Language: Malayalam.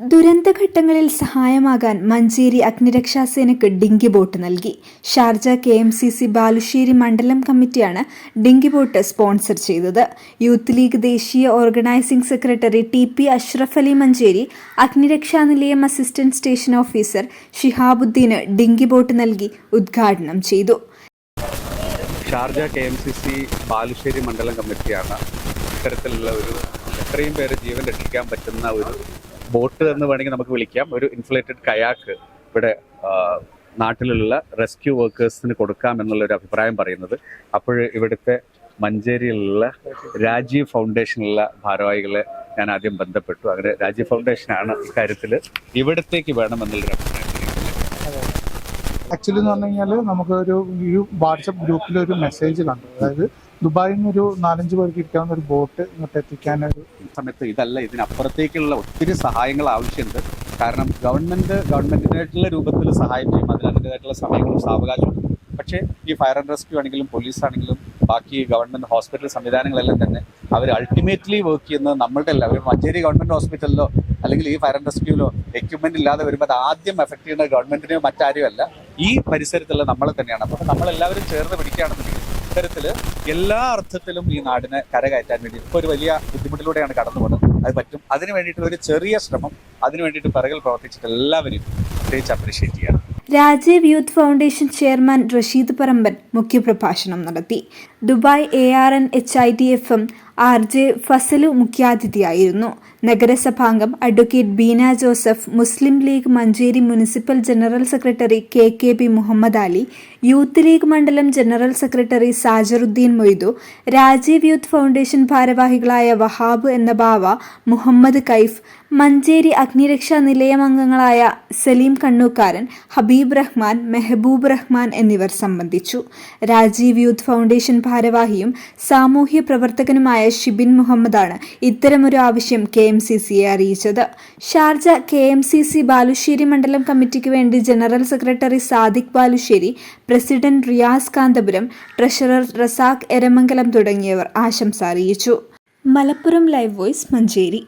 ദുരന്തഘട്ടങ്ങളിൽ സഹായമാകാൻ മഞ്ചേരി അഗ്നിരക്ഷാസേനയ്ക്ക് ഡിങ്കി ബോട്ട് നൽകി. Sharjah K M C C Balussery മണ്ഡലം കമ്മിറ്റിയാണ് ഡിങ്കി ബോട്ട് സ്പോൺസർ ചെയ്തത്. യൂത്ത് ലീഗ് ദേശീയ organising secretary T P Ashraf Ali Manjeri അഗ്നിരക്ഷാ നിലയം അസിസ്റ്റന്റ് സ്റ്റേഷൻ ഓഫീസർ ഷിഹാബുദ്ദീന് ഡിങ്കി ബോട്ട് നൽകി ഉദ്ഘാടനം ചെയ്തു. Sharjah K M C C Balussery മണ്ഡലം കമ്മിറ്റിയാണ്. ഇത്തരത്തിലുള്ള ഒരു എത്രയും പേര് ജീവൻ രക്ഷിക്കാൻ പറ്റുന്ന ഒരു ബോട്ട് എന്ന് വേണമെങ്കിൽ നമുക്ക് വിളിക്കാം. ഒരു ഇൻഫ്ലേറ്റഡ് കയാക്ക് ഇവിടെ നാട്ടിലുള്ള റെസ്ക്യൂ വർക്കേഴ്സിന് കൊടുക്കാം എന്നുള്ളൊരു അഭിപ്രായം പറയുന്നത്. അപ്പോൾ ഇവിടുത്തെ മഞ്ചേരിയിലുള്ള രാജീവ് ഫൗണ്ടേഷനിലുള്ള ഭാരവാഹികളെ ഞാൻ ആദ്യം ബന്ധപ്പെട്ടു. അങ്ങനെ രാജീവ് ഫൗണ്ടേഷനാണ് ഇക്കാര്യത്തിൽ ഇവിടത്തേക്ക് വേണമെന്നുള്ളൊരു അഭിപ്രായം ആക്ച്വലി എന്ന് പറഞ്ഞു കഴിഞ്ഞാൽ നമുക്ക് ഒരു ഒരു വാട്സപ്പ് ഗ്രൂപ്പിൽ ഒരു മെസ്സേജ് കണ്ടു. അതായത് ദുബായിൽ നിന്ന് ഒരു നാലഞ്ച് പേർക്ക് ഇരിക്കാവുന്ന ഒരു ബോട്ട് ഇങ്ങോട്ട് എത്തിക്കാൻ ഒരു സമയത്ത് ഇതല്ല ഇതിനപ്പുറത്തേക്കുള്ള ഒത്തിരി സഹായങ്ങൾ ആവശ്യമുണ്ട്. കാരണം ഗവൺമെന്റ് ഗവൺമെന്റിനായിട്ടുള്ള രൂപത്തിൽ സഹായം ചെയ്യും അതിന് അതിന്റെതായിട്ടുള്ള സമയങ്ങളും സാവകാശവും പക്ഷേ ഈ ഫയർ ആൻഡ് റെസ്ക്യൂ ആണെങ്കിലും പോലീസ് ആണെങ്കിലും ബാക്കി ഗവൺമെന്റ് ഹോസ്പിറ്റൽ സംവിധാനങ്ങളെല്ലാം തന്നെ അവർ അൾട്ടിമേറ്റ്ലി വർക്ക് ചെയ്യുന്നത് നമ്മളുടെ അല്ല. ഒരു മഞ്ചേരി ഗവൺമെന്റ് ഹോസ്പിറ്റലിലോ അല്ലെങ്കിൽ ഈ ഫയർ ആൻഡ് റെസ്ക്യൂലോ എക്യുപ്മെന്റ് ഇല്ലാതെ വരുമ്പോൾ അത് ആദ്യം എഫക്ട് ചെയ്യുന്ന ഗവൺമെന്റിനെയോ മറ്റാരെയോ അല്ല. ഈ പരിസരത്തുള്ള നമ്മളെ തന്നെയാണ്. അപ്പോൾ നമ്മളെല്ലാവരും ചേർന്ന് പിടിക്കുകയാണെന്നുണ്ടെങ്കിൽ ഇത്തരത്തിൽ എല്ലാ അർത്ഥത്തിലും ഈ നാടിനെ കരകയറ്റാൻ വേണ്ടി ഇപ്പോൾ ഒരു വലിയ ബുദ്ധിമുട്ടിലൂടെയാണ് കടന്നു പോകുന്നത്. അത് പറ്റും. അതിനു വേണ്ടിയിട്ടുള്ള ഒരു ചെറിയ ശ്രമം അതിനു വേണ്ടിയിട്ട് പിറകിൽ പ്രവർത്തിച്ചിട്ട് എല്ലാവരെയും പ്രത്യേകിച്ച് അപ്രീഷിയേറ്റ് ചെയ്യണം. Rajiv Youth Foundation chairman Rasheed Paramban മുഖ്യപ്രഭാഷണം നടത്തി. Dubai A R N H I T F R J Fasalu മുഖ്യാതിഥിയായിരുന്നു. നഗരസഭാംഗം advocate Beena Joseph Muslim League Manjeri municipal general secretary K K B Muhammad Ali Youth League മണ്ഡലം general secretary Sajaruddin Moidu Rajiv Youth Foundation ഭാരവാഹികളായ വഹാബ് എന്ന ബാവ മുഹമ്മദ് കൈഫ് മഞ്ചേരി അഗ്നിരക്ഷാ നിലയം അംഗങ്ങളായ സലീം കണ്ണൂക്കാരൻ ഹബീബ് റഹ്മാൻ മെഹബൂബ് റഹ്മാൻ എന്നിവർ സംബന്ധിച്ചു. രാജീവ് യൂത്ത് ഫൗണ്ടേഷൻ ഭാരവാഹിയും സാമൂഹ്യ പ്രവർത്തകനുമായ ഷിബിൻ മുഹമ്മദാണ് ഇത്തരമൊരു ആവശ്യം കെ എം സി സിയെ അറിയിച്ചത്. Sharjah K M C C Balussery മണ്ഡലം കമ്മിറ്റിക്ക് വേണ്ടി general secretary Sadiq Balussery president Riyas Kanthapuram treasurer Razak Eramangalam തുടങ്ങിയവർ ആശംസ അറിയിച്ചു. Malappuram live voice Manjeri.